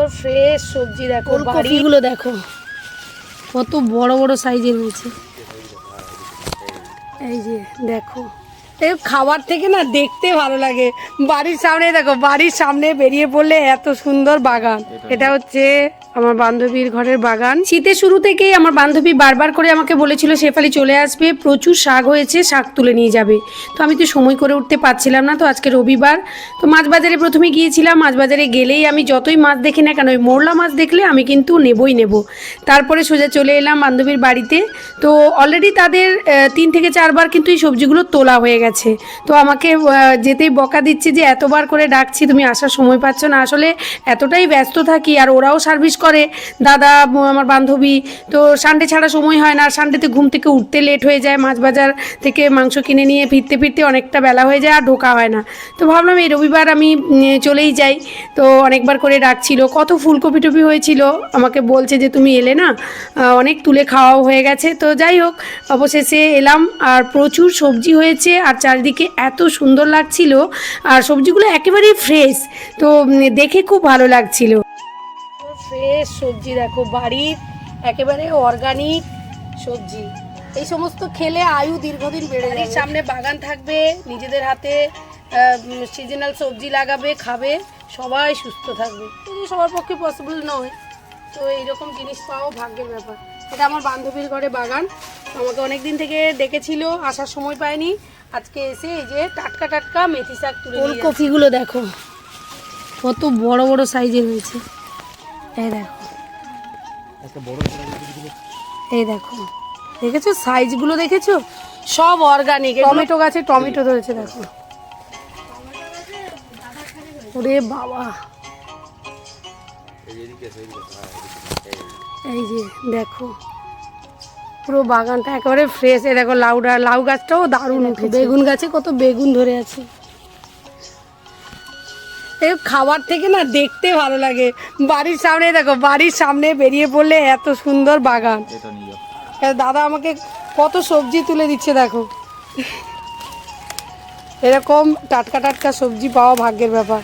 সুন্দর ফ্রেশ সবজি দেখো বাড়িগুলো দেখো। কত বড় বড় সাইজের হয়েছে। এই যে দেখো। এই খাবার থেকে না দেখতে ভালো লাগে। বাড়ির সামনে দেখো বাড়ির সামনে বেরিয়ে পড়লে এত সুন্দর বাগান। এটা হচ্ছে আমার বান্ধবীর ঘরের বাগান। শীতের শুরু থেকেই আমার বান্ধবী বারবার করে আমাকে বলেছিল শেফালি চলে আসবে প্রচুর শাক হয়েছে শাক তুলে নিয়ে যাবে। তো আমি তো সময় করে উঠতে পারছিলাম না তো আজকে রবিবার। তো মাছ বাজারে প্রথমে গিয়েছিলাম মাছ বাজারে গেলেই আমি যতই মাছ দেখি না কেন ওই মোরলা মাছ দেখলে আমি কিন্তু নেবই নেব। তারপরে সোজা চলে এলাম বান্ধবীর বাড়িতে। তো অলরেডি তাদের তিন থেকে চারবার কিন্তু এই সবজিগুলো তোলা হয়ে গেছে। তো আমাকে যেতেই বকা দিচ্ছে যে এতবার করে ডাকছি, তুমি আসার সময় পাচ্ছ না। আসলে এতটাই ব্যস্ত থাকি আর ওরাও সার্ভিস করে। দাদা আমার বান্ধবী, তো সানডে ছাড়া সময় হয় না। আর সানডেতে ঘুম থেকে উঠতে লেট হয়ে যায়। মাছ বাজার থেকে মাংস কিনে নিয়ে ফিরতে ফিরতে অনেকটা বেলা হয়ে যায় আর ঢোকা হয় না। তো ভাবলাম এই রবিবার আমি চলেই যাই। তো অনেকবার করে ডাকছিল। কত ফুলকপি টপি হয়েছিল, আমাকে বলছে যে তুমি এলে না। অনেক তুলে খাওয়াও হয়ে গেছে। তো যাই হোক, অবশেষে এলাম। আর প্রচুর সবজি হয়েছে। আর চারিদিকে এত সুন্দর লাগছিল আর সবজিগুলো একেবারেই ফ্রেশ তো দেখে খুব ভালো লাগছিল। ফ্রেশ সবজি দেখো বাড়ির একেবারে অর্গানিক সবজি। এই সমস্ত খেলে আয়ু দীর্ঘদিন বেড়ে যায় সামনে বাগান থাকবে নিজেদের হাতে সিজনাল সবজি লাগাবে খাবে সবাই সুস্থ থাকবে। সবার পক্ষে পসিবল নয়। তো এইরকম জিনিস পাওয়া ভাগ্যের ব্যাপার। এটা আমার বান্ধবীর ঘরে বাগান। আমাকে অনেক দিন থেকে ডেকেছিল আসার সময় পায়নি। আজকে এসে এই যে টাটকা টাটকা মেথি শাক তুলে ফুলকপিগুলো দেখো কত বড় বড় সাইজের হয়েছে। এই দেখো। এই দেখো। দেখেছ? সাইজগুলো দেখেছ? সব অর্গানিক টমেটো গাছে টমেটো ধরেছে দেখো। ওরে বাবা। এই যে দেখো। পুরো বাগানটা একেবারে ফ্রেশ এ দেখো লাউডা লাউ গাছটাও দারুণ উঠে বেগুন গাছে কত বেগুন ধরে আছে। এই খাবার থেকে না দেখতে ভালো লাগে। বাড়ির সামনে দেখো বাড়ির সামনে বেরিয়ে পড়লে এত সুন্দর বাগান। দাদা আমাকে কত সবজি তুলে দিচ্ছে দেখো। এরকম টাটকা টাটকা সবজি পাওয়া ভাগ্যের ব্যাপার।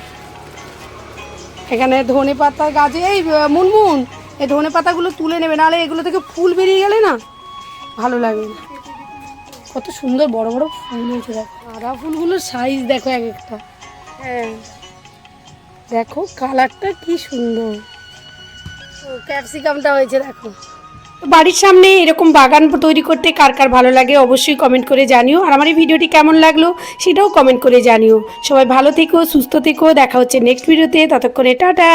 এখানে ধনে পাতার গাছে এই মুনমুন এই ধনে পাতাগুলো তুলে নেবে নাহলে এগুলো থেকে ফুল বেরিয়ে গেলে না? ভালো লাগে। না কত সুন্দর বড় বড় ফুল হয়েছে দেখো। আদা ফুলগুলোর সাইজ দেখো এক একটা। হ্যাঁ। দেখো কালারটা কি সুন্দর। ক্যাপসিকামটা হয়েছে দেখো। বাড়ির সামনে এরকম বাগান তৈরি করতে কার কার ভালো লাগে অবশ্যই কমেন্ট করে জানিও। আর আমার এই ভিডিওটি কেমন লাগল সেটাও কমেন্ট করে জানিও। সবাই ভালো থেকো সুস্থ থেকো দেখা হচ্ছে নেক্সট ভিডিওতে ততক্ষণে টাটা।